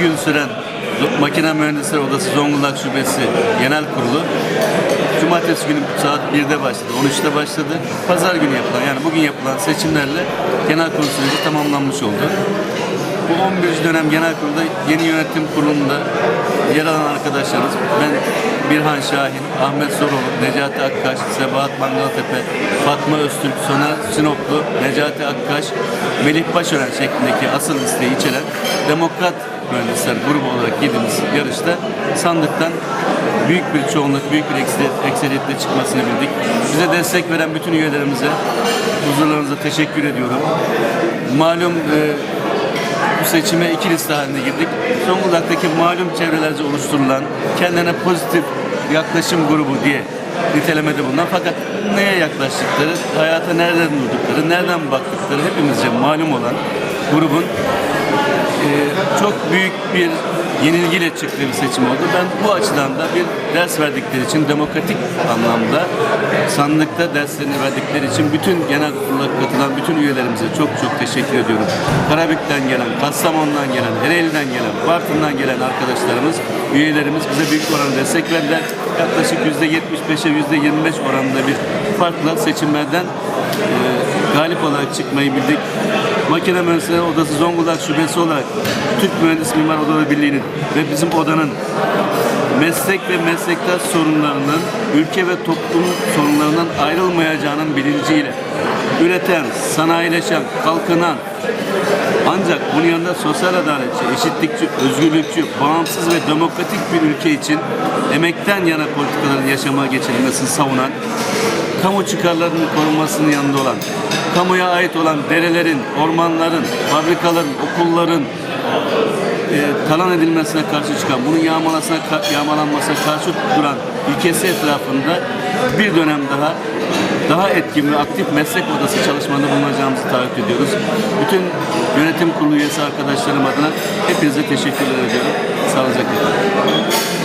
gün süren Makine Mühendisleri Odası Zonguldak Şubesi Genel Kurulu Cumartesi günü saat 1'de başladı, 13'te başladı. Pazar günü yapılan yani bugün yapılan seçimlerle genel kurul süreci tamamlanmış oldu. Bu 11. dönem genel kurulda yeni yönetim kurulunda yer alan arkadaşlarımız ben Birhan Şahin, Ahmet Soroğlu, Necati Akkaş, Sebahat Mangaltepe, Fatma Öztürk, Soner Sinoplu, Necati Akkaş, Melih Başören şeklindeki asıl listeyi içeren Demokrat Mühendisler grubu olarak girdiğimiz yarışta sandıktan büyük bir çoğunluk, büyük bir ekser- ekseriyetle çıkmasını bildik. Bize destek veren bütün üyelerimize, huzurlarınıza teşekkür ediyorum. Malum e, bu seçime iki liste halinde girdik. Zonguldak'taki malum çevrelerce oluşturulan kendine pozitif yaklaşım grubu diye nitelemede bulunan fakat neye yaklaştıkları, hayata nereden durdukları, nereden baktıkları hepimizce malum olan grubun e, çok büyük bir yenilgiyle çıktığı bir seçim oldu. Ben bu açıdan da bir ders verdikleri için demokratik anlamda sandıkta derslerini verdikleri için bütün genel kurula katılan bütün üyelerimize çok çok teşekkür ediyorum. Karabük'ten gelen, Kastamonu'dan gelen, Ereğli'den gelen, Bartın'dan gelen arkadaşlarımız, üyelerimiz bize büyük oranda destek verdiler. Yaklaşık %75'e %25 oranında bir farkla seçimlerden e, galip olarak çıkmayı bildik. Makine Mühendisleri Odası Zonguldak Şubesi olarak Türk Mühendis Mimar Odaları Birliği'nin ve bizim odanın meslek ve meslektaş sorunlarının ülke ve toplum sorunlarından ayrılmayacağının bilinciyle üreten, sanayileşen, kalkınan ancak bunun yanında sosyal adaletçi, eşitlikçi, özgürlükçü, bağımsız ve demokratik bir ülke için emekten yana politikaların yaşamaya geçirilmesini savunan kamu çıkarlarının korunmasının yanında olan, kamuya ait olan derelerin, ormanların, fabrikaların, okulların e, talan edilmesine karşı çıkan, bunun yağmalanmasına karşı duran ülkesi etrafında bir dönem daha daha etkin ve aktif meslek odası çalışmalarında bulunacağımızı taahhüt ediyoruz. Bütün yönetim kurulu üyesi arkadaşlarım adına hepinize teşekkürler ediyorum. Sağlıcakla.